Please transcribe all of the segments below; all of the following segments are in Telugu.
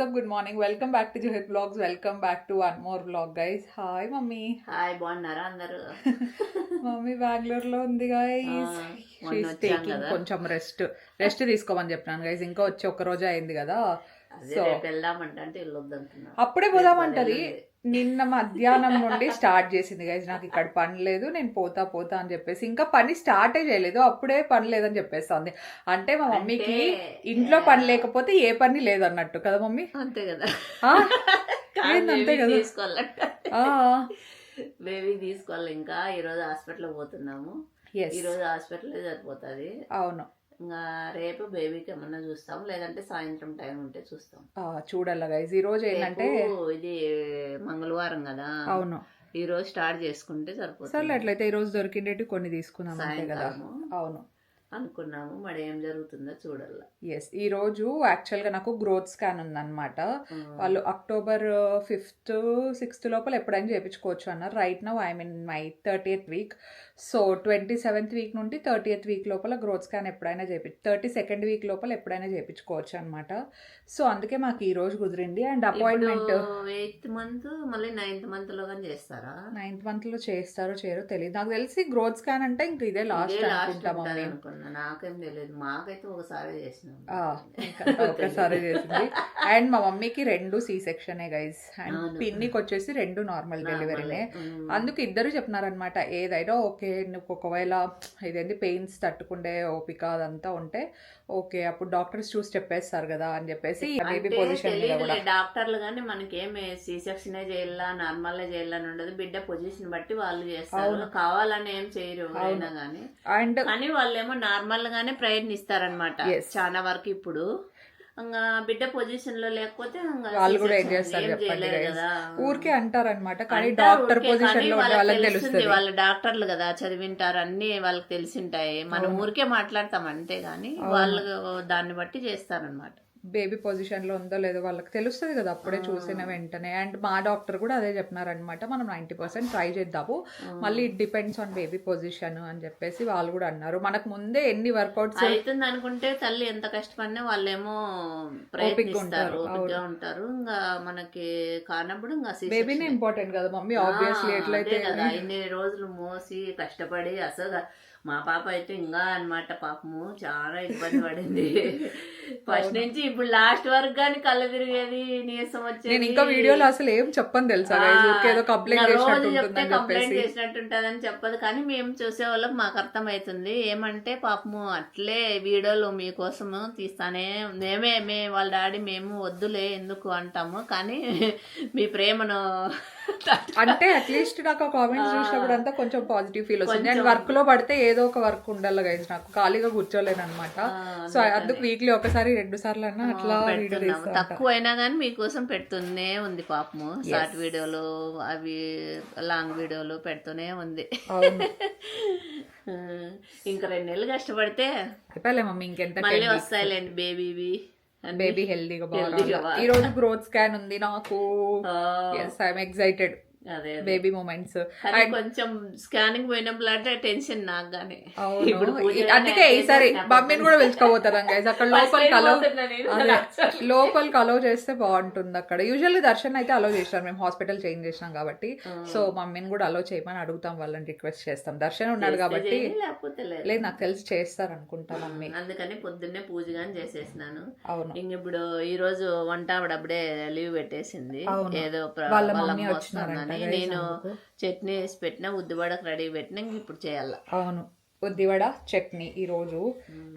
What's up good morning welcome back to Juhith vlogs welcome back to one more vlog guys hi mummy hi బాగున్నారా అందరూ? మమ్మీ బెంగళూరులో ఉంది గైస్ కదా. కొంచెం రెస్ట్ రెస్ట్ తీసుకోమని చెప్పినాను గైస్ ఇంకా వచ్చి ఒక రోజే అయింది కదా. సో అప్పుడే పోదామంటది. నిన్న మధ్యాహ్నం నుండి స్టార్ట్ చేసింది గైజ్ నాకు ఇక్కడ పని లేదు నేను పోతా పోతా అని చెప్పేసి. ఇంకా పని స్టార్టే చేయలేదు అప్పుడే పని లేదని చెప్పేస్తుంది. అంటే మా మమ్మీకి ఇంట్లో పని లేకపోతే ఏ పని లేదన్నట్టు కదా మమ్మీ? అంతే కదా. అంతే బేబీ కదా? బేబీ తీసుకోవాలి ఇంకా ఈ రోజు హాస్పిటల్ పోతున్నాము. Yes. ఈ రోజు హాస్పిటల్ సరిపోతుంది. అవును. ఇంకా రేపు బేబీకి ఏమన్నా చూస్తాం లేదంటే సాయంత్రం టైం ఉంటే చూస్తాం. చూడాల గైజ్ ఈ రోజు ఏంటంటే ఇది మంగళవారం కదా. అవును. ఈ రోజు స్టార్ట్ చేసుకుంటే సరిపోతుంది. సర్లే అట్లయితే ఈ రోజు దొరికిండేటి కొన్ని తీసుకుందాం అంతే కదా. అవును. అనుకున్నాము మరి ఏం జరుగుతుందో చూడాల. ఎస్ ఈ రోజు యాక్చువల్గా నాకు గ్రోత్ స్కాన్ ఉందన్నమాట. వాళ్ళు అక్టోబర్ ఫిఫ్త్ సిక్స్త్ లోపల ఎప్పుడైనా చేయించుకోవచ్చు అన్నారు. Right now I mean my thirty week so twenty seventh week నుండి థర్టీ ఎయిత్ వీక్ లోపల గ్రోత్ స్కాన్ ఎప్పుడైనా చేపి థర్టీ సెకండ్ వీక్ లోపల ఎప్పుడైనా చేయించుకోవచ్చు అనమాట సో అందుకే మాకు ఈ రోజు కుదిరింది. అండ్ అపాయింట్మెంట్ ఎయిత్ మంత్ మళ్ళీ నైన్త్ మంత్లో చేస్తారా? నైన్త్ మంత్లో చేస్తారో చేయరో తెలియదు నాకు తెలిసి గ్రోత్ స్కాన్ అంటే ఇంక ఇదే లాస్ట్ అనుకుంటా అనుకున్నా. నాకేం తెలియదు మాకైతే ఒకసారి చేసినాం. ఒకసారి చేసింది. అండ్ మా మమ్మీకి రెండు సి సెక్షనే గైస్. అండ్. పిన్నికి వచ్చేసి రెండు నార్మల్ డెలివరీనే. అందుకు ఇద్దరు చెప్తున్నారనమాట ఏదైనా ఓకే నువ్వు ఒకవేళ ఇదేంటి పెయిన్స్ తట్టుకుండే ఓపిక అదంతా ఉంటే ఓకే అప్పుడు డాక్టర్స్ చూసి చెప్పేస్తారు కదా అని చెప్పేసి బేబీ పొజిషన్ డాక్టర్లు కానీ మనకేం సి సెక్షన్ చేయాలా నార్మల్ చేయాలా అని ఉండదు. బిడ్డ పొజిషన్ బట్టి వాళ్ళు చేస్తారు. కావాలని ఏం చేయరు ఎవరైనా కానీ అండ్ కానీ వాళ్ళేమో నార్మల్ గానే ప్రయత్నిస్తారనమాట. చాలా వరకు ఇప్పుడు. ఇంకా బిడ్డ పొజిషన్లో లేకపోతే వాళ్ళు కూడా ఏం చేస్తారు చెప్పండి ఊరికే అంటారనమాట కానీ డాక్టర్ పొజిషన్లో వాళ్ళకి తెలుస్తుంది. వాళ్ళ డాక్టర్లు కదా చదివింటారు అన్ని వాళ్ళకి తెలిసింటాయి. మనం ఊరికే మాట్లాడతాం అంతే గాని వాళ్ళు దాన్ని బట్టి చేస్తారనమాట బేబీ పొజిషన్లో ఉందో లేదో వాళ్ళకి తెలుస్తుంది కదా అప్పుడే చూసిన వెంటనే. అండ్ మా డాక్టర్ కూడా అదే చెప్పినారనమాట మనం నైంటీ పర్సెంట్ ట్రై చేద్దాము. మళ్ళీ it depends on baby position అని చెప్పేసి వాళ్ళు కూడా అన్నారు. మనకు ముందే ఎన్ని వర్కౌట్స్ అవుతుంది అనుకుంటే తల్లి ఎంత కష్టపడినా వాళ్ళేమో ప్రయత్నిస్తారు ఉంటారు, ఇంకా మనకి కానప్పుడు ఇంకా. బేబీనే ఇంపార్టెంట్ కదా మమ్మీ ఆబ్వియస్లీ ఎట్లయితే కదా ఇన్ని రోజులు మోసి కష్టపడి అసలు మా పాప అయితే ఇంకా అన్నమాట పాపము చాలా ఇబ్బంది పడింది. ఫస్ట్ నుంచి ఇప్పుడు లాస్ట్ వరకు కానీ కళ్ళు తిరిగేది నీరసం వచ్చేది. నేను ఇంకా వీడియోలో అసలు ఏం చెప్పను తెలుసా ఏదో కంప్లైంట్ రోజు చెప్తే కంప్లైంట్ చేసినట్టుంటదని చెప్పదు కానీ మేము చూసే వాళ్ళకి మాకు అర్థమవుతుంది. ఏమంటే పాపము అట్లే వీడియోలు మీకోసము తీస్తానే మేమే మే వాళ్ళ డాడీ మేము వద్దులే ఎందుకు అంటాము. కానీ మీ ప్రేమను అంటే అట్లీస్ట్ నాకు ఆ కామెంట్స్ చూసినప్పుడు అంతా కొంచెం పాజిటివ్ ఫీల్ వస్తుంది. అండ్ వర్క్లో పడితే ఏదో ఒక వర్క్ ఉండాలి గైజ్ నాకు. ఖాళీగా కూర్చోలేను అనమాట సో అందుకు వీక్లీ ఒకసారి రెండు సార్లు అన్నా అట్లా తక్కువ అయినా కానీ మీకోసం పెడుతూనే ఉంది పాపము. షార్ట్ వీడియోలు అవి లాంగ్ వీడియోలు పెడుతూనే ఉంది. ఇంకా రెండు నెలలు కష్టపడితే మమ్మీ ఇంకెంత మళ్ళీ వస్తాయిలేండి బేబీవి బేబీ హెల్దీగా బాగా ఈ రోజు గ్రోత్ స్కాన్ ఉంది నాకు. ఎస్ ఐఎమ్ ఎక్సైటెడ్ అదే. బేబీ మూమెంట్స్ కొంచెం స్కానింగ్ అంటే టెన్షన్ నాకు గానీ అందుకే ఈసారి మమ్మీని కూడా పిలుచుకోబోతారు గైస్ అక్కడ లోపలికి అలో లోపలికి అలో చేస్తే బాగుంటుంది అక్కడ. యూజువల్గా దర్శన్ అయితే అలో చేస్తారు. మేము హాస్పిటల్ చేంజ్ చేసినాం కాబట్టి. సో మమ్మీని కూడా అలో చేయమని అడుగుతాం వాళ్ళని రిక్వెస్ట్ చేస్తాం. దర్శన్ ఉన్నాడు కాబట్టి లేదు. నాకు తెలిసి చేస్తారు అనుకుంటా మమ్మీ. అందుకని పొద్దున్నే పూజ గాని చేసేసినాను. అవును. ఇంక ఇప్పుడు ఈ రోజు వంట ఆవిడ అప్పుడే లీవ్ పెట్టేసింది. ఏదో వాళ్ళ మమ్మీ అమ్మ guys నేను. చట్నీ వేసి పెట్టినా ఉద్దివడకు రెడీ పెట్టినా ఇంక ఇప్పుడు చేయాల. అవును. ఉద్దివడ చట్నీ ఈ రోజు.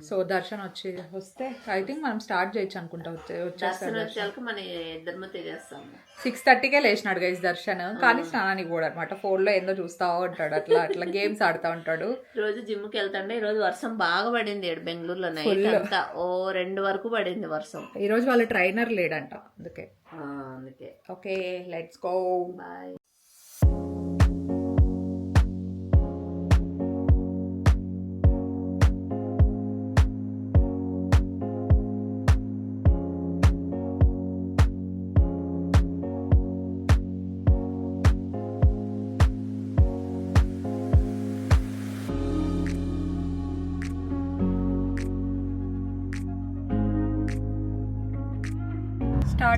సో దర్శన్ వచ్చి వస్తే ఐ థింక్ మనం స్టార్ట్ చేయొచ్చు అనుకుంటా వచ్చే వచ్చేస్తాడు దర్శనం వచ్చాక మన ఇద్దరు సిక్స్ థర్టీకే లేచినాడు గైస్ దర్శన్. కానీ స్నానానికి కూడా అనమాట ఫోన్లో ఏందో చూస్తా ఉంటాడు అట్లా అట్లా గేమ్స్ ఆడుతా ఉంటాడు. రోజు జిమ్కి వెళ్తాండే ఈ రోజు వర్షం బాగా పడింది బెంగళూరులో నైట్ ఓ రెండు వరకు పడింది వర్షం. ఈ రోజు వాళ్ళ ట్రైనర్ లేడంట అందుకే. అందుకే. Okay let's go boy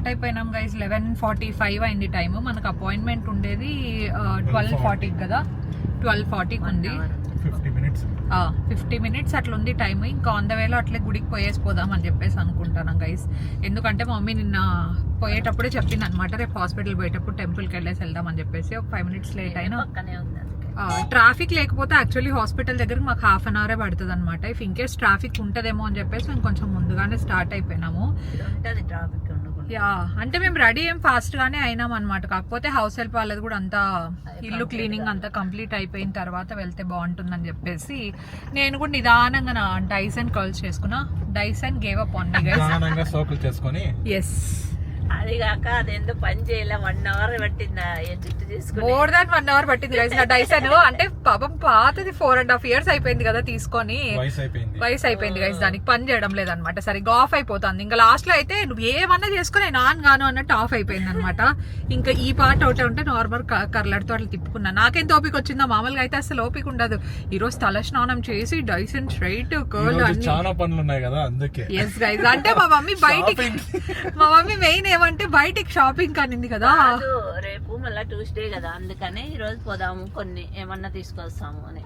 start అయిపోయినాం గైస్ లెవెన్ ఫార్టీ ఫైవ్ అయింది టైం మనకు అపాయింట్మెంట్ ఉండేది ట్వెల్వ్ ఫార్టీకి కదా? ట్వెల్వ్ ఫార్టీకి ఉంది. ఫిఫ్టీ మినిట్స్ ఫిఫ్టీ మినిట్స్ అట్లా ఉంది టైం ఇంకా ఆన్ ద వేలో అట్లే గుడికి పోయేసి పోదాం అని చెప్పేసి అనుకుంటాను గైస్ ఎందుకంటే మా మమ్మీ నిన్న పోయేటప్పుడే చెప్పింది అనమాట రేపు హాస్పిటల్ పోయేటప్పుడు టెంపుల్కి వెళ్ళేసి వెళ్దాం అని చెప్పేసి. ఒక ఫైవ్ మినిట్స్ లేట్ అయినా. ట్రాఫిక్ లేకపోతే యాక్చువల్లీ హాస్పిటల్ దగ్గర మాకు హాఫ్ అన్ అవరే పడుతుంది అనమాట ఇఫ్ ఇన్ కేస్ ట్రాఫిక్ ఉంటుందేమో అని చెప్పేసి మేము కొంచెం ముందుగానే స్టార్ట్ అయిపోయినాము. ట్రాఫిక్ యా అంటే మేము రెడీ ఏం ఫాస్ట్ గానే అయినాం అనమాట కాకపోతే హౌస్ హెల్ప్ వాళ్ళది కూడా అంతా ఇల్లు క్లీనింగ్ అంతా కంప్లీట్ అయిపోయిన తర్వాత వెళ్తే బాగుంటుందని చెప్పేసి నేను కూడా నిదానంగా నా డైసన్ కర్ల్స్ చేసుకున్నా. Dyson gave up on me guys నిదానంగా సోకులు చేసుకొని ఎస్ అది కాక అదేందో పని చేయలే. వన్ అవర్ పట్టిందా జుట్టు తీసుకుని. మోర్ దాన్ వన్ అవర్ పట్టింది గైస్ నా డైసన్ అంటే పాపం పాతది ఫోర్ అండ్ హాఫ్ ఇయర్స్ అయిపోయింది కదా తీసుకొని. వయసు అయిపోయింది. గైస్ దానికి పని చేయడం లేదనమాట. సరిగ్గా ఆఫ్ అయిపోతుంది. ఇంకా లాస్ట్లో అయితే నువ్వు ఏమన్నా చేసుకుని నాన్ గాను అన్నట్టు ఆఫ్ అయిపోయింది అనమాట ఇంకా ఈ పార్ట్ ఒకటే ఉంటే నార్మల్ కర్లర్తో అట్లా తిప్పుకున్నా. నాకేం ఓపిక వచ్చిందో మామూలుగా అయితే అసలు ఓపిక ఉండదు. ఈ రోజు తల స్నానం చేసి డైసన్ స్ట్రైట్ కర్ల్ చాలా పనులు ఉన్నాయి కదా అందుకే. ఎస్ గైస్ అంటే మా మమ్మీ బయటికి మా మమ్మీ మెయిన్ ఏమంటే బయటికి షాపింగ్ కానింది కదా. రేపు మళ్ళీ ట్యూస్డే కదా అందుకనే ఈ రోజు పోదాము కొన్ని ఏమన్నా తీసుకొస్తాము అని.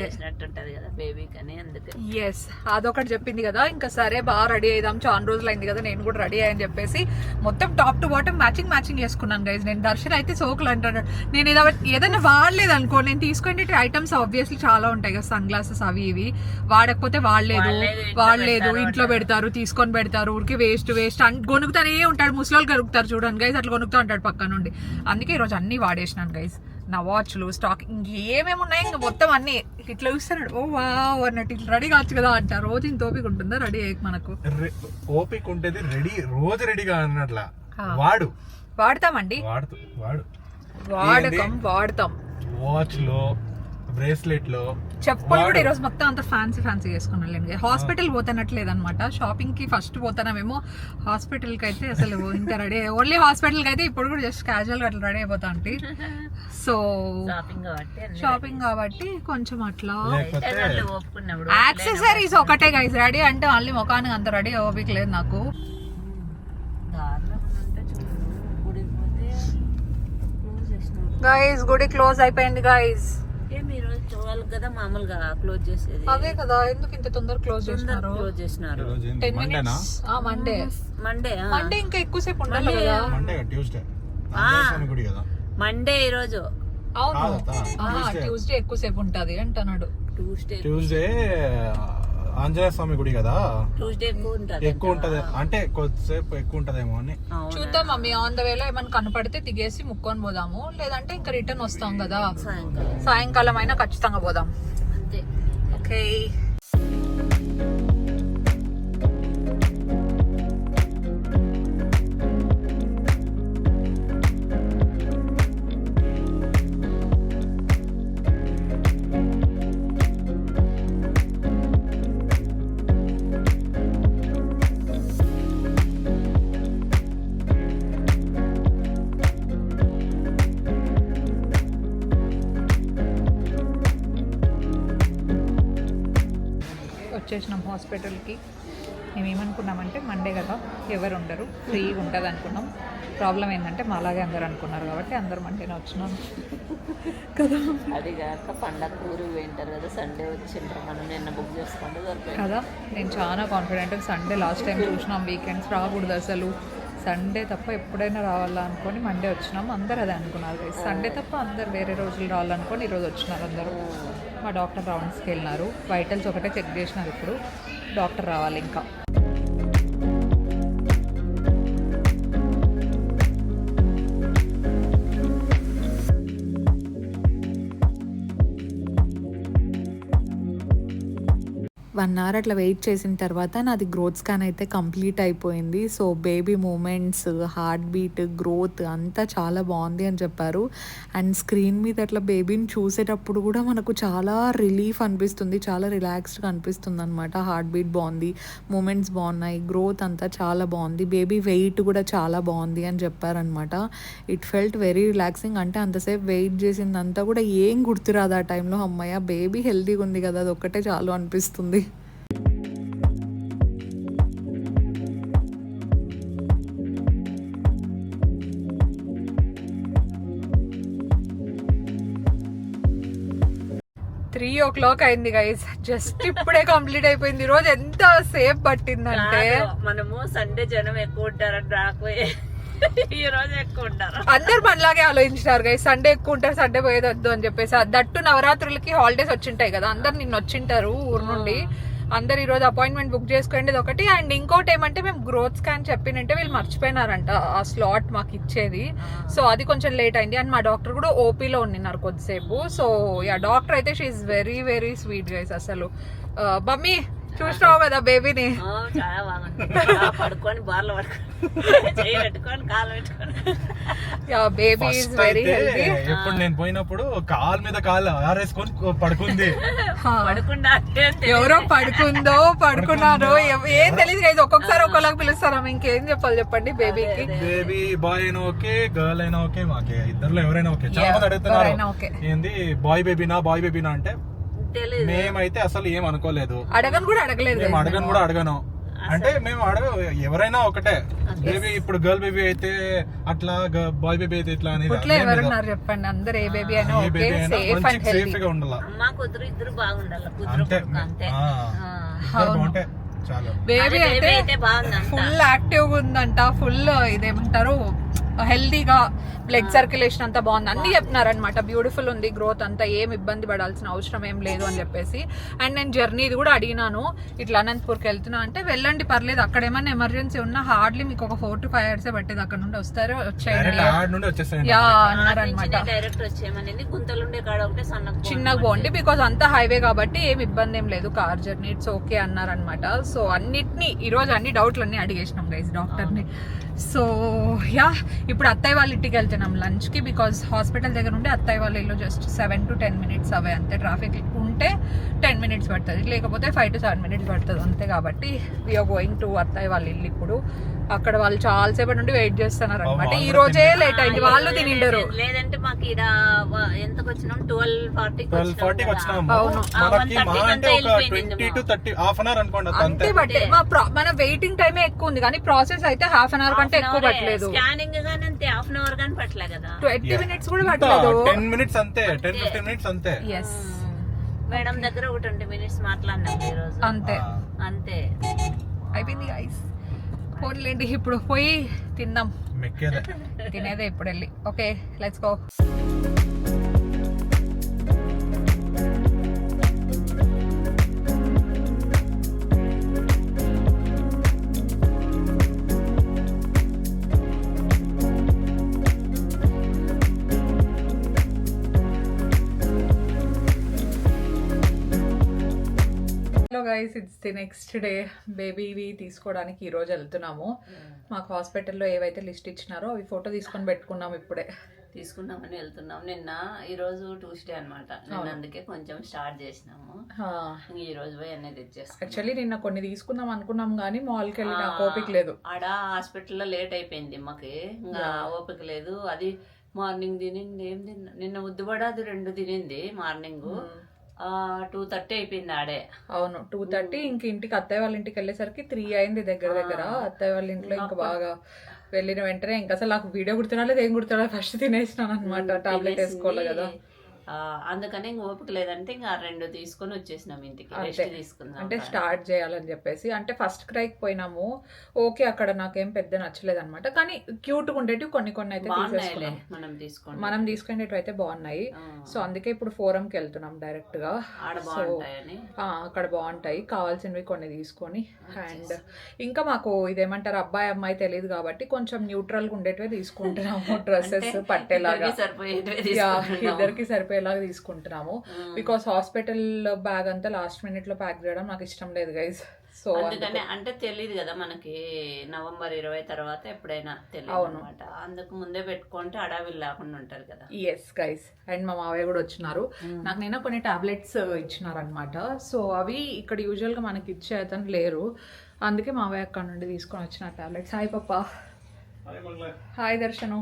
చేసినట్టుంటది కదా బేబీకి అని అందుకే. ఎస్ అదొకటి చెప్పింది కదా ఇంకా సరే బాగా రెడీ అయిదాం చాలా రోజులు అయింది కదా నేను కూడా రెడీ అయ్యని చెప్పేసి మొత్తం top to bottom matching matching చేసుకున్నాను గైజ్ నేను దర్శన్ అయితే సోకులు అంటాడు. నేను ఏదో ఏదైనా వాడలేదు అనుకో నేను తీసుకునే ఐటమ్స్ ఆబ్వియస్లీ చాలా ఉంటాయి కదా సన్ గ్లాసెస్ అవి ఇవి. వాడకపోతే వాడలేదు వాడలేదు, ఇంట్లో పెడతారు తీసుకొని పెడతారు ఊరికి వేస్ట్ వేస్ట్ గొనుగుతానే ఉంటాడు ముసలోళ్ళు గలుగుతారు చూడండి గైజ్ అట్లా గొనుగుతూ ఉంటాడు పక్క నుండి. అందుకే ఈరోజు అన్ని వాడేసినాను గైజ్ నా వాచ్లు స్టాక్ ఇంకేమేమి ఉన్నాయి ఇంకా మొత్తం అన్ని. ఇట్లా చూస్తున్నాడు ఓ వా అన్నట్టు ఇట్లా రెడీ కావచ్చు కదా అంట. రోజు ఇంత ఓపిక ఉంటుందా రెడీ అయ్యక మనకు? ఓపిక ఉంటేది రెడీ రోజు రెడీగా అన్నట్ల. వాడు. వాడతామండి? వాడుతూ వాడు. వాడకం వాడతాం. వాచ్లో బ్రేస్లెట్లో చెప్పులు కూడా. ఈరోజు మొత్తం అంత ఫ్యాన్సీ ఫ్యాన్సీ చేసుకున్నాండి హాస్పిటల్ పోతానట్లేదు అనమాట షాపింగ్కి ఫస్ట్ పోతానేమో హాస్పిటల్కి అయితే అసలు ఇంకా రెడీ ఓన్లీ హాస్పిటల్కి అయితే ఇప్పుడు కూడా జస్ట్ క్యాజువల్గా అట్లా రెడీ అయిపోతా అంటే సో షాపింగ్ కాబట్టి అన్ని షాపింగ్ కాబట్టి కొంచెం అట్లా. యాక్సెసరీస్ ఒకటే గైస్ రెడీ అంటే మళ్ళీ ముఖానికి అంత రెడీ ఓపిక లేదు నాకు. గైస్ గుడి క్లోజ్ అయిపోయింది గైస్ చూడాలి కదా మామూలుగా క్లోజ్ చేసేది. అదే కదా ఎందుకు ఇంత తొందర క్లోజ్ చేస్తున్నారు క్లోజ్ చేసినారు? టెన్ మండేనా మినిట్స్ మండే మండే మండే ఇంకా ఎక్కువసేపు ఉండాలి కదా? మండే ట్యూస్డే మండే ఈ రోజు అవును? ట్యూస్డే ఎక్కువసేపు ఉంటది అంటున్నాడు. ట్యూస్డే ట్యూస్డే ఆంజనేయ స్వామి గుడి కదా? ట్యూస్డే ఎక్కువ ఉంటది అంటే. కొద్దిసేపు ఎక్కువ ఉంటదేమో అని? చూద్దాం మమ్మీ ఆన్ ద వేలో ఏమైనా కనపడితే దిగేసి ముక్కొని పోదాము. లేదంటే ఇంకా రిటర్న్ వస్తాం కదా. సాయంకాలం. సాయంకాలం అయినా ఖచ్చితంగా పోదాం. ఓకే హాస్పిటల్కి మేము ఏమనుకున్నామంటే మండే కదా ఎవరు ఉండరు ఫ్రీగా ఉంటుంది అనుకున్నాం ప్రాబ్లం ఏంటంటే మా అలాగే అందరు అనుకున్నారు కాబట్టి అందరు మండేనే వచ్చినాం. కదా. అది కాక పండగ ఊరు పోయింటారు కదా సండే వచ్చింటారు మనం నిన్న బుక్ చేసుకుంటే కదా నేను చాలా కాన్ఫిడెంట్ సండే లాస్ట్ టైం చూసినాం వీకెండ్స్ రాకూడదు అసలు. సండే తప్ప ఎప్పుడైనా రావాలా అనుకొని మండే వచ్చినాం. అందరు అదే అనుకున్నారు సండే తప్ప అందరు వేరే రోజులు రావాలనుకొని ఈరోజు వచ్చినారు అందరూ. మా డాక్టర్ రౌండ్స్కి వెళ్ళినారు. వైటల్స్ ఒకటే చెక్ చేసినారు ఇప్పుడు. డాక్టర్ రావాలి ఇంకా. వన్ అవర్ అట్లా వెయిట్ చేసిన తర్వాత నాది గ్రోత్ స్కాన్ అయితే కంప్లీట్ అయిపోయింది. So baby moments heartbeat growth అంతా చాలా బాగుంది అని చెప్పారు. అండ్ స్క్రీన్ మీద అట్లా బేబీని చూసేటప్పుడు కూడా మనకు చాలా రిలీఫ్ అనిపిస్తుంది. చాలా రిలాక్స్డ్గా అనిపిస్తుంది అనమాట హార్ట్ బీట్ బాగుంది మూమెంట్స్ బాగున్నాయి గ్రోత్ అంతా చాలా బాగుంది బేబీ వెయిట్ కూడా చాలా బాగుంది అని చెప్పారనమాట ఇట్ ఫెల్ట్ వెరీ రిలాక్సింగ్ అంటే అంతసేపు వెయిట్ చేసిందంతా కూడా ఏం గుర్తురాదు ఆ టైంలో. అమ్మయ్య బేబీ హెల్తీగా ఉంది కదా అది ఒక్కటే చాలు అనిపిస్తుంది. ఓ క్లాక్ అయింది గైస్ జస్ట్ ఇప్పుడే కంప్లీట్ అయిపోయింది. ఈ రోజు ఎంత సేఫ్ పట్టిందంటే మనము సండే జనం ఎక్కువ ఉంటారని నాకు ఈ రోజు ఎక్కువ ఉంటారు. అందరు మనలాగే ఆలోచించినారు గైస్ సండే ఎక్కువ ఉంటారు సండే పోయేది వద్దు అని చెప్పేసి. దట్టు నవరాత్రులకి హాలిడేస్ వచ్చింటాయి కదా అందరు నిన్న వచ్చింటారు ఊరు నుండి. అందరు ఈ రోజు అపాయింట్మెంట్ బుక్ చేసుకోండి ఒకటి. అండ్ ఇంకోటి ఏమంటే మేము గ్రోత్ స్కాన్ చెప్పినంటే వీళ్ళు మర్చిపోయినారంట ఆ స్లాట్ మాకు ఇచ్చేది. సో అది కొంచెం లేట్ అయింది. అండ్ మా డాక్టర్ కూడా ఓపీలో ఉండినారు కొద్దిసేపు. సో యా డాక్టర్ అయితే she very very sweet guys అసలు. మమ్మీ చూసినావు కదా బేబీని ఆ, చాలా బాగుంది పడుకొని బార్లో పడుకొని పెట్టుకొని కాలు పెట్టుకొని. Yeah baby first very healthy ఎప్పుడు నేను పోయినప్పుడు కాలు మీద కాలు ఆరేసుకొని పడుకుంది. పడుకుండా ఎవరో పడుకుందో పడుకున్నారో ఏం తెలియదు కదా ఒక్కొక్కసారి ఒక్కొక్కలాగా పిలుస్తారా? ఇంకేం చెప్పాలి చెప్పండి బేబీకి బేబీ బాయ్ అయినా ఓకే గర్ల్ అయినా ఓకే మాకే. ఇద్దరులో ఎవరైనా ఓకే. చాలా మంది అడుగుతున్నారు. ఓకే. ఏంది? బాయ్ బేబీనా బాయ్ బేబీనా అంటే తెలియదు. మేమైతే అసలు ఏం అనుకోలేదు. అడగను కూడా అడగలేదు. మేము అడగను. కూడా అడగను. అంటే మేము అడగ ఎవరైనా ఒకటే. బేబీ ఇప్పుడు గర్ల్ బేబీ అయితే అట్లా బాయ్ బేబీ అయితే ఇట్లా అనేది చెప్పండి. అందరు ఏ బేబీ అయినా ఏ ఓకే బేబీ అయినా సేఫ్గా ఉండాల. అమ్మ కూతురు ఇద్దరు బాగుండాలి. అంతే. చాలు. బేబీ అయితే. ఫుల్ యాక్టివ్గా ఉందంట. ఫుల్ ఇదేమంటారు? హెల్దీగా బ్లడ్ సర్క్యులేషన్ అంతా బాగుంది. అన్ని చెప్తున్నారు అనమాట బ్యూటిఫుల్ ఉంది గ్రోత్ అంతా ఏం ఇబ్బంది పడాల్సిన అవసరం ఏం లేదు అని చెప్పేసి. అండ్ నేను జర్నీది కూడా అడిగినాను. ఇట్లా అనంతపూర్కి వెళ్తున్నా అంటే వెళ్ళండి పర్లేదు అక్కడ ఏమైనా ఎమర్జెన్సీ ఉన్నా హార్డ్లీ మీకు ఒక ఫోర్ టు ఫైవ్ అవర్స్ పట్టేది. అక్కడ నుండి వస్తారు వచ్చేయండి. యా ఆ. అన్నారనమాట నుంచినే డైరెక్ట్ వచ్చేయమనేది గుంతలుండే కాడ ఒకటే సన్నగా చిన్నగా పోండి బికాజ్ అంతా హైవే కాబట్టి ఏం ఇబ్బంది ఏం లేదు. కార్ జర్నీ ఇట్స్ ఓకే అన్నారనమాట సో అన్నిటిని ఈ రోజు అన్ని డౌట్లు అన్ని అడిగేసినాం గైస్ డాక్టర్ని. సో యా ఇప్పుడు అత్తయ్య వాళ్ళ ఇంటికి వెళ్తున్నాం లంచ్కి బికాజ్ హాస్పిటల్ దగ్గర ఉంటే అత్తయ్య వాళ్ళ ఇల్లు just seven to ten minutes అవే అంతే ట్రాఫిక్ ఉంటే టెన్ మినిట్స్ పడుతుంది. లేకపోతే ఫైవ్ టు సెవెన్ మినిట్స్ పడుతుంది. అంతే కాబట్టి వీఆర్ గోయింగ్ టు అత్తయ్య వాళ్ళ ఇల్లు ఇప్పుడు. అక్కడ వాళ్ళు చాలాసేపటి నుండి వెయిట్ చేస్తున్నారు అనమాట ఈ రోజే లేట్ అయింది. వాళ్ళు తినిండరు. లేదంటే మాకు ఈడ వ- ఎంతకు వచ్చినాం? ట్వెల్వ్ ఫార్టీకి ట్వెల్వ్ ఫార్టీకి వచ్చినాము. అవును. ఆ, మనకి 1:30 మా అంటే కంతా ఒక వెళ్ళిపోయింది ట్వంటీ మా. To thirty half an hour అనుకోండి అంతే బట్టే మా మన వెయిటింగ్ టైమే ఎక్కువ ఉంది. కానీ ప్రాసెస్ అయితే హాఫ్ అన్ అవర్ కంటే ఎక్కువ పట్టలేదు. స్కానింగ్ గానీ అంతే హాఫ్ అన్ అవర్ గానీ పట్టలే కదా. ట్వంటీ మినిట్స్ కూడా పట్టలేదు. టెన్ మినిట్స్ అంతే. టెన్ ఫిఫ్టీన్ మినిట్స్ అంతే. ఎస్ మేడం దగ్గర ఒక ట్వంటీ మినిట్స్ మాట్లాడినాం ఈ రోజు. అంతే. అంతే. అయిపోయింది గైస్ పోన్లేండి ఇప్పుడు పోయి తిందాం మెక్కేదే. తినేదే ఇప్పుడు వెళ్ళి. Okay let's go hello guys it's the next day బేబీవి తీసుకోవడానికి ఈ రోజు వెళ్తున్నాము. మాకు హాస్పిటల్లో ఏవైతే లిస్ట్ ఇచ్చినారో అవి ఫోటో తీసుకొని పెట్టుకున్నాం ఇప్పుడే. తీసుకుందామని వెళ్తున్నాం. నిన్న ఈ రోజు ట్యూస్డే అన్నమాట. నిన్న అందుకే కొంచెం స్టార్ట్ చేసినాము. ఈ రోజు పోయి అన్నీ తెచ్చేసుకున్నాం. యాక్చువల్లీ నిన్న కొన్ని తీసుకుందాం అనుకున్నాం కానీ మాల్కి వెళ్ళి నాకు ఓపిక లేదు. ఆడ హాస్పిటల్లో లేట్ అయిపోయింది మాకు. ఇంకా ఓపిక లేదు. అది మార్నింగ్ తినింది. ఏం తిన్నా? నిన్న ఉద్దుబడ అది రెండు తినింది మార్నింగ్. టూ థర్టీ అయిపోయింది ఆడే. అవును టూ థర్టీ ఇంక ఇంటికి అత్తయ్య వాళ్ళ ఇంటికి వెళ్ళేసరికి త్రీ అయింది దగ్గర దగ్గర. అత్తయ్య వాళ్ళ ఇంట్లో ఇంకా బాగా వెళ్ళిన వెంటనే ఇంకా అసలు నాకు వీడియో గుర్తురాలేదు ఏం గుర్తురాలేదు. ఫస్ట్ తినేసినాను అనమాట టాబ్లెట్ వేసుకోవాలి కదా. అందుకని ఇంక ఓపిక లేదంటే ఇంకా రెండు తీసుకొని వచ్చేసినాం ఇంటికి. రెస్ట్ తీసుకుందాం అంటే స్టార్ట్ చేయాలని చెప్పేసి అంటే ఫస్ట్ క్రైకి పోయినాము. ఓకే అక్కడ నాకేం పెద్ద నచ్చలేదు అనమాట కానీ క్యూట్ ఉండేటివి కొన్ని కొన్ని అయితే మనం తీసుకోండి మనం తీసుకునేటివి అయితే బాగున్నాయి. సో అందుకే ఇప్పుడు ఫోరంకి వెళ్తున్నాం డైరెక్ట్గా సో అక్కడ బాగుంటాయి. కావాల్సినవి కొన్ని తీసుకొని అండ్ ఇంకా మాకు ఇదేమంటారు అబ్బాయి అమ్మాయి తెలియదు కాబట్టి కొంచెం న్యూట్రల్గా ఉండేటివే తీసుకుంటున్నాము. డ్రెస్సెస్ పట్టేలాగా. ఇద్దరికీ సరిపోయేటివే యా, తీసుకుంటున్నాము. ఇద్దరికి సరిపోయేలాగా తీసుకుంటున్నాము. బికాస్ హాస్పిటల్ బ్యాగ్ అంతా లాస్ట్ మినిట్లో ప్యాక్ చేయడం నాకు ఇష్టం లేదు గైస్ సో అందుకని అంటే తెలియదు కదా మనకి నవంబర్ ఇరవై తర్వాత ఎప్పుడైనా తెలియదు. అనమాట అందుకు ముందే పెట్టుకుంటే అడవిలు లేకుండా ఉంటది కదా. ఎస్ గైస్ అండ్ మా మావయ్య కూడా వచ్చినారు. నాకు నేను కొన్ని టాబ్లెట్స్ ఇచ్చినారనమాట సో అవి ఇక్కడ యూజువల్గా మనకి ఇచ్చే అతను లేరు. అందుకే మావయ్య అక్కడ నుండి తీసుకొని వచ్చిన టాబ్లెట్స్ హాయ్ పప్ప హాయ్ దర్శను.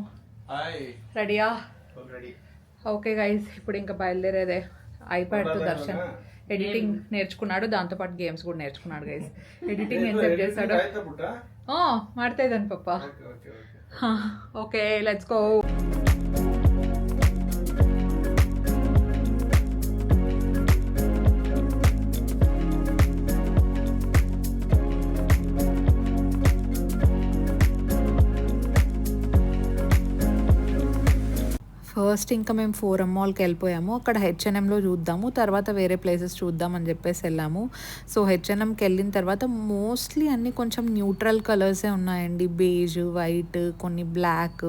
రెడీయా ఓకే గైజ్ ఇప్పుడు ఇంకా బయలుదేరేదే ఐప్యాడ్తో దర్శన్. ఎడిటింగ్ నేర్చుకున్నాడు దాంతోపాటు గేమ్స్ కూడా నేర్చుకున్నాడు గైజ్ ఎడిటింగ్ ఎంతసేపు చేస్తాడు మాడతాయిదని పప్ప. ఓకే లెట్స్ గో ఫస్ట్ ఇంకా మేము ఫోరం మాల్కి వెళ్ళిపోయాము. అక్కడ హెచ్ఎన్ఎంలో చూద్దాము. తర్వాత వేరే ప్లేసెస్ చూద్దాం అని చెప్పేసి వెళ్ళాము. సో హెచ్ఎన్ఎంకి వెళ్ళిన తర్వాత మోస్ట్లీ అన్నీ కొంచెం న్యూట్రల్ కలర్సే ఉన్నాయండి. బేజ్ వైట్ కొన్ని బ్లాక్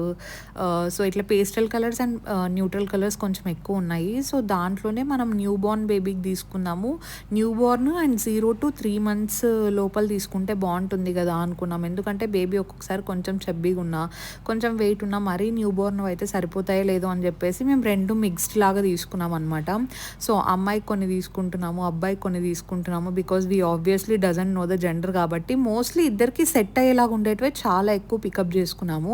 సో ఇట్లా pastel colours and neutral colours కొంచెం ఎక్కువ ఉన్నాయి. సో దాంట్లోనే మనం న్యూ బోర్న్ బేబీకి తీసుకున్నాము newborn and zero to three months లోపల తీసుకుంటే బాగుంటుంది కదా అనుకున్నాం. ఎందుకంటే బేబీ ఒక్కొక్కసారి కొంచెం చెబ్బీగా ఉన్నా కొంచెం వెయిట్ ఉన్నా మరీ న్యూ బోర్న్ అయితే సరిపోతాయో లేదో అని చెప్పేసి మేము రెండు మిక్స్డ్ లాగా తీసుకున్నాం అనమాట సో అమ్మాయికి కొన్ని తీసుకుంటున్నాము అబ్బాయికి కొన్ని తీసుకుంటున్నాము because we obviously doesn't know the gender కాబట్టి మోస్ట్లీ ఇద్దరికి సెట్ అయ్యేలాగా ఉండేటివే చాలా ఎక్కువ పికప్ చేసుకున్నాము.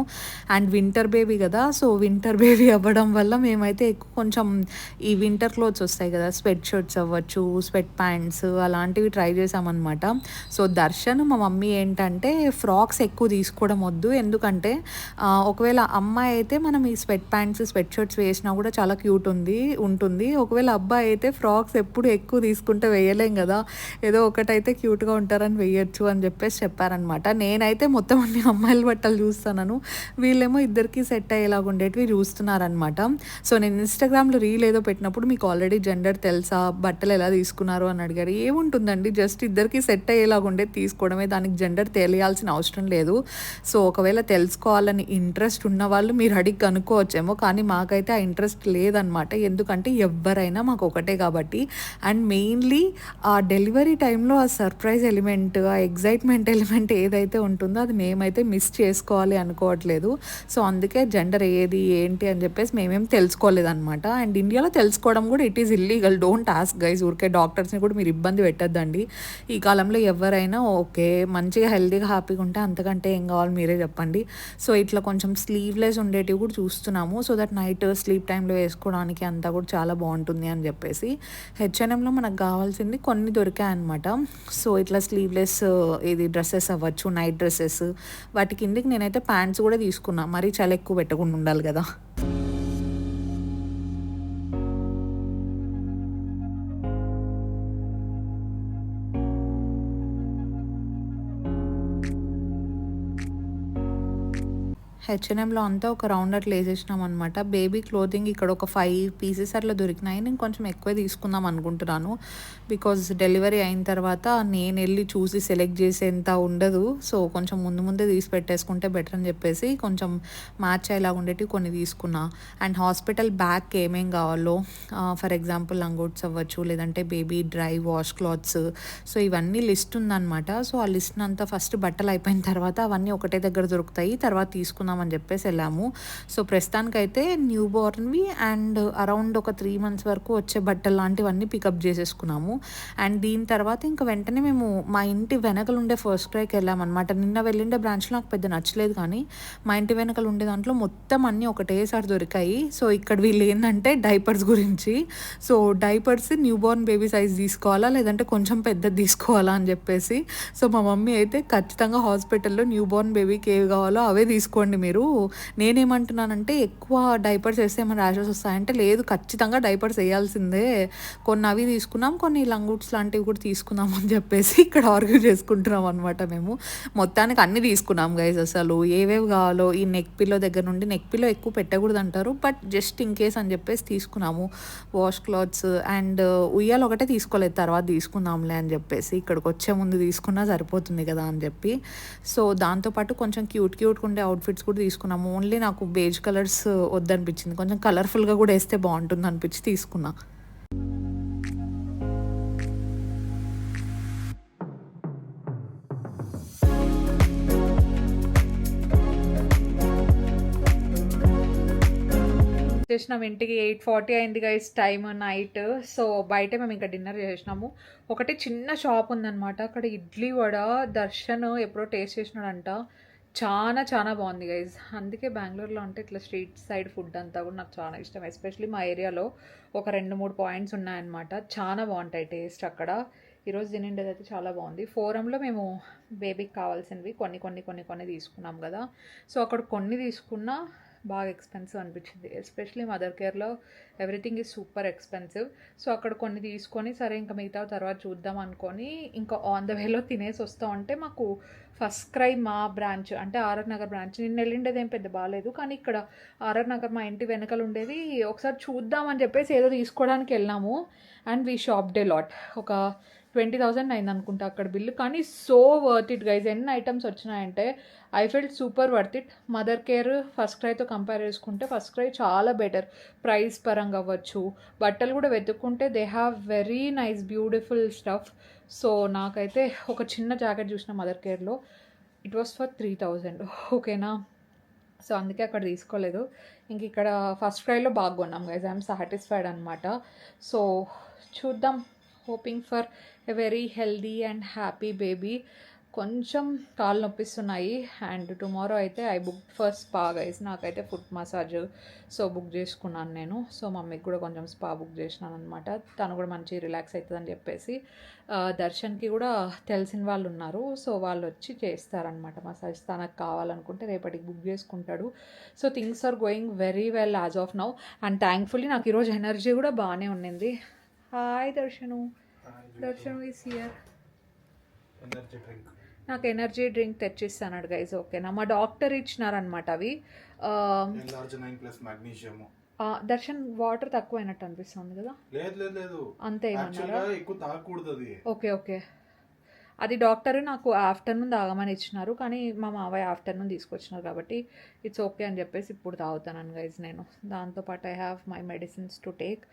అండ్ వింటర్ బేబీ కదా సో వింటర్ బేబీ అవ్వడం వల్ల మేమైతే ఎక్కువ కొంచెం ఈ వింటర్ క్లోత్స్ వస్తాయి కదా స్వెట్ షర్ట్స్ అవ్వచ్చు స్వెట్ ప్యాంట్స్ అలాంటివి ట్రై చేసామన్నమాట సో దర్శన్ మా మమ్మీ ఏంటంటే ఫ్రాక్స్ ఎక్కువ తీసుకోవడం వద్దు ఎందుకంటే ఒకవేళ అమ్మాయి అయితే మనం ఈ స్వెట్ ప్యాంట్స్ స్వెట్ షర్ట్స్ వేసినా కూడా చాలా క్యూట్ ఉంది ఉంటుంది. ఒకవేళ అబ్బాయి అయితే ఫ్రాక్స్ ఎప్పుడు ఎక్కువ తీసుకుంటే వేయలేం కదా. ఏదో ఒకటైతే క్యూట్గా ఉంటారని వేయచ్చు అని చెప్పేసి చెప్పారనమాట నేనైతే మొత్తం అన్ని అమ్మాయిల బట్టలు చూస్తున్నాను. వీళ్ళేమో ఇద్దరికి సెట్ అయ్యేలాగా ఉండేటివి చూస్తున్నారనమాట సో నేను ఇన్స్టాగ్రామ్లో రీల్ ఏదో పెట్టినప్పుడు మీకు ఆల్రెడీ జెండర్ తెలుసా? బట్టలు ఎలా తీసుకున్నారు అని అడిగారు. ఏముంటుందండి? జస్ట్ ఇద్దరికి సెట్ అయ్యేలాగా ఉండేది తీసుకోవడమే. దానికి జెండర్ తెలియాల్సిన అవసరం లేదు. సో ఒకవేళ తెలుసుకోవాలని ఇంట్రెస్ట్ ఉన్న వాళ్ళు మీరు అడిగి కనుక్కోవచ్చేమో. కానీ మాకైతే ఆ ఇంట్రెస్ట్ లేదనమాట ఎందుకంటే ఎవరైనా మాకు ఒకటే కాబట్టి. అండ్ మెయిన్లీ ఆ డెలివరీ టైంలో ఆ సర్ప్రైజ్ ఎలిమెంట్ ఆ ఎగ్జైట్మెంట్ ఎలిమెంట్ ఏదైతే ఉంటుందో అది మేమైతే మిస్ చేసుకోవాలి అనుకోవట్లేదు. సో అందుకే జెండర్ ఏది ఏంటి అని చెప్పేసి మేమేం తెలుసుకోలేదన్నమాట. అండ్ ఇండియాలో తెలుసుకోవడం కూడా it is illegal don't ask guys ఊరికే డాక్టర్స్ని కూడా మీరు ఇబ్బంది పెట్టద్దండి. ఈ కాలంలో ఎవరైనా ఓకే మంచిగా హెల్తీగా హ్యాపీగా ఉంటే అంతకంటే ఏం కావాలి మీరే చెప్పండి. సో ఇట్లా కొంచెం స్లీవ్లెస్ ఉండేటివి కూడా చూస్తున్నాము. సో దట్ నైట్ స్లీప్ టైంలో వేసుకోవడానికి అంతా కూడా చాలా బాగుంటుంది అని చెప్పేసి హెచ్ఎన్ఎంలో మనకు కావాల్సింది కొన్ని దొరికాయి అనమాట సో ఇట్లా స్లీవ్లెస్ ఇది డ్రెస్సెస్ అవ్వచ్చు నైట్ డ్రెస్సెస్ వాటి కిందకి నేనైతే ప్యాంట్స్ కూడా తీసుకున్నా. మరీ చాలా ఎక్కువ పెట్టకుండా ఉండాలి కదా. H&M హెచ్ఎన్ఎంలో అంతా ఒక రౌండ్ అట్లా వేసేసినాం అనమాట బేబీ క్లోతింగ్ ఇక్కడ ఒక ఫైవ్ పీసెస్ అట్లా దొరికినాయి. నేను కొంచెం ఎక్కువ తీసుకుందాం అనుకుంటున్నాను. బికాజ్ డెలివరీ అయిన తర్వాత నేను వెళ్ళి చూసి సెలెక్ట్ చేసేంత ఉండదు. సో కొంచెం ముందు ముందే తీసి పెట్టేసుకుంటే బెటర్ అని చెప్పేసి కొంచెం మ్యాచ్ అయ్యేలా ఉండేవి కొన్ని తీసుకున్నా. అండ్ హాస్పిటల్ బ్యాగ్ ఏమేం కావాలో ఫర్ ఎగ్జాంపుల్ లంగోట్స్ అవ్వచ్చు లేదంటే baby dry wash clothes so ఇవన్నీ లిస్ట్ ఉందన్నమాట. సో ఆ లిస్ట్ అంతా ఫస్ట్ బట్టలు అయిపోయిన తర్వాత అవన్నీ ఒకటే దగ్గర దొరుకుతాయి. తర్వాత అని చెప్పేసి వెళ్ళాము. సో ప్రస్తుతానికైతే న్యూ బోర్న్వి అండ్ అరౌండ్ ఒక త్రీ మంత్స్ వరకు వచ్చే బట్టలు లాంటివన్నీ పికప్ చేసేసుకున్నాము. అండ్ దీని తర్వాత ఇంకా వెంటనే మేము మా ఇంటి వెనకలు ఉండే ఫస్ట్ క్రైకి వెళ్ళామన్నమాట. నిన్న వెళ్ళిండే బ్రాంచ్లో నాకు పెద్ద నచ్చలేదు కానీ మా ఇంటి వెనకలు ఉండే దాంట్లో మొత్తం అన్నీ ఒకటేసారి దొరికాయి. సో ఇక్కడ వీళ్ళు ఏంటంటే డైపర్స్ గురించి. So diapers newborn baby size తీసుకోవాలా లేదంటే కొంచెం పెద్దది తీసుకోవాలా అని చెప్పేసి. సో మా మమ్మీ అయితే ఖచ్చితంగా హాస్పిటల్లో న్యూ బోర్న్ బేబీకి ఏవి కావాలో అవే తీసుకోండి మీరు నేనేమంటున్నానంటే ఎక్కువ డైపర్స్ వేస్తే ఏమైనా ర్యాషెస్ వస్తాయంటే లేదు ఖచ్చితంగా డైపర్స్ వేయాల్సిందే. కొన్ని అవి తీసుకున్నాం కొన్ని లంగూట్స్ లాంటివి కూడా తీసుకుందాం అని చెప్పేసి ఇక్కడ ఆర్గ్యూ చేసుకుంటున్నాం అనమాట మేము. మొత్తానికి అన్ని తీసుకున్నాం గైజ్ అసలు. ఏవేవి కావాలో ఈ నెక్ పిల్లో దగ్గర నుండి నెక్ పిల్లో ఎక్కువ పెట్టకూడదు అంటారు బట్ జస్ట్ ఇన్ కేస్ అని చెప్పేసి తీసుకున్నాము. వాష్ క్లాత్స్ అండ్ ఉయ్యాలు ఒకటే తీసుకోలేదు తర్వాత తీసుకుందాంలే అని చెప్పేసి ఇక్కడికి వచ్చే ముందు తీసుకున్నా సరిపోతుంది కదా అని చెప్పి. సో దాంతోపాటు కొంచెం క్యూట్ క్యూట్గా ఉండే అవుట్ఫిట్స్ కూడా తీసుకున్నాము. ఓన్లీ నాకు బేజ్ కలర్స్ uh, వద్దనిపించింది. కొంచెం కలర్ఫుల్గా కూడా వేస్తే బాగుంటుంది అనిపించి తీసుకున్నా. చేసినాం ఇంటికి ఎయిట్ ఫార్టీ అయింది గైస్ టైమ్ నైట్ సో బయట మేము ఇంకా డిన్నర్ చేసినాము. ఒకటి చిన్న షాప్ ఉందన్నమాట. అక్కడ ఇడ్లీ వడ దర్శన్ ఎప్పుడో టేస్ట్ చేసినాడంట. చాలా చాలా బాగుంది గైజ్ అందుకే బెంగళూరులో అంటే ఇట్లా స్ట్రీట్ సైడ్ ఫుడ్ అంతా కూడా నాకు చాలా ఇష్టం. ఎస్పెషలీ మా ఏరియాలో ఒక రెండు మూడు పాయింట్స్ ఉన్నాయన్నమాట. చాలా బాగుంటాయి టేస్ట్ అక్కడ. ఈరోజు తినిండేది అయితే చాలా బాగుంది. ఫోరంలో మేము బేబీకి కావాల్సినవి కొన్ని కొన్ని కొన్ని కొన్ని తీసుకున్నాం కదా. సో అక్కడ కొన్ని తీసుకున్నా బాగా ఎక్స్పెన్సివ్ అనిపించింది. Especially mother కేర్లో everything is super expensive so అక్కడ కొన్ని తీసుకొని సరే ఇంకా మిగతా తర్వాత చూద్దాం అనుకొని ఇంకా ఆన్ ద వేలో తినేసి వస్తూ ఉంటే మాకు ఫస్ట్ క్రై మా బ్రాంచ్ అంటే ఆర్ఆర్ నగర్ బ్రాంచ్ నిన్న వెళ్ళిండేది ఏం పెద్ద బాగాలేదు కానీ ఇక్కడ ఆర్ఆర్ నగర్ మా ఇంటి వెనకాల ఉండేది. ఒకసారి చూద్దామని చెప్పేసి ఏదో తీసుకోవడానికి వెళ్ళాము. And we shopped a lot ఒక ట్వంటీ థౌజండ్ అయింది అనుకుంటా అక్కడ బిల్లు. కానీ సో వర్త్ ఇట్ గైజ్ ఎన్ని ఐటమ్స్ వచ్చినాయంటే I felt super worth it mother care first క్రైతో compare చేసుకుంటే ఫస్ట్ క్రై చాలా బెటర్ ప్రైస్ పరంగా అవ్వచ్చు. బట్టలు కూడా వెతుక్కుంటే they have very nice beautiful stuff so నాకైతే ఒక చిన్న జాకెట్ చూసిన mother కేర్లో it was for three thousand ఓకేనా సో అందుకే అక్కడ తీసుకోలేదు. ఇంక ఇక్కడ ఫస్ట్ ఫ్రైలో బాగా కొన్నాం గైజ్ ఐఎమ్ సాటిస్ఫైడ్ అనమాట సో చూద్దాం. Hoping for a very healthy and happy baby కొంచెం కాళ్ళు నొప్పిస్తున్నాయి. అండ్ టుమారో అయితే I book for spa guys నాకైతే ఫుట్ మసాజ్ సో బుక్ చేసుకున్నాను నేను. సో మమ్మీకి కూడా కొంచెం స్పా బుక్ చేసినాను అనమాట తను కూడా మంచి రిలాక్స్ అవుతుందని చెప్పేసి దర్శన్కి కూడా తెలిసిన వాళ్ళు ఉన్నారు. సో వాళ్ళు వచ్చి చేస్తారనమాట మసాజ్ తనకు కావాలనుకుంటే రేపటికి బుక్ చేసుకుంటాడు. So things are going very well as of now and thankfully నాకు ఈరోజు ఎనర్జీ కూడా బాగానే ఉండింది hi Darshan. Darshan. Is here నాకు ఎనర్జీ డ్రింక్ తెచ్చిస్తాను గైజ్ ఓకేనా మా డాక్టర్ ఇచ్చినారనమాట అవి. ఆ, దర్శన్ వాటర్ తక్కువ అయినట్టు అనిపిస్తుంది కదా? లేదు లేదు లేదు. అంతే ఎక్కువ తాగకూడదు ఓకే ఓకే అది డాక్టర్ నాకు ఆఫ్టర్నూన్ తాగమని ఇచ్చినారు కానీ మా మావయ్య ఆఫ్టర్నూన్ తీసుకొచ్చినారు కాబట్టి ఇట్స్ ఓకే అని చెప్పేసి ఇప్పుడు తాగుతాను గైజ్ నేను. దాంతోపాటు I have my medicines to take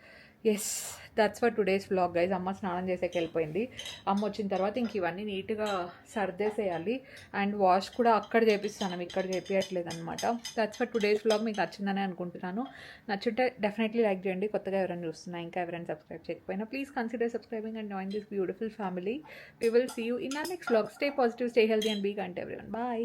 yes that's for today's vlog guys అమ్మ స్నానం చేసేకి వెళ్ళిపోయింది. అమ్మ వచ్చిన తర్వాత ఇంక ఇవన్నీ నీట్గా సర్దేసేయాలి. అండ్ వాష్ కూడా అక్కడ చేపిస్తాను ఇక్కడ చేపించట్లేదు అనమాట దట్స్ ఫర్ టుడేస్ వ్లాగ్ మీకు నచ్చిందని అనుకుంటున్నాను. నచ్చుంటే డెఫినెట్లీ లైక్ చేయండి. కొత్తగా ఎవరైనా చూస్తున్నా ఇంకా ఎవరైనా సబ్స్క్రైబ్ చేయకపోయినా please consider subscribing and join this beautiful family we will see you in our next next stay positive stay healthy and be be kind one bye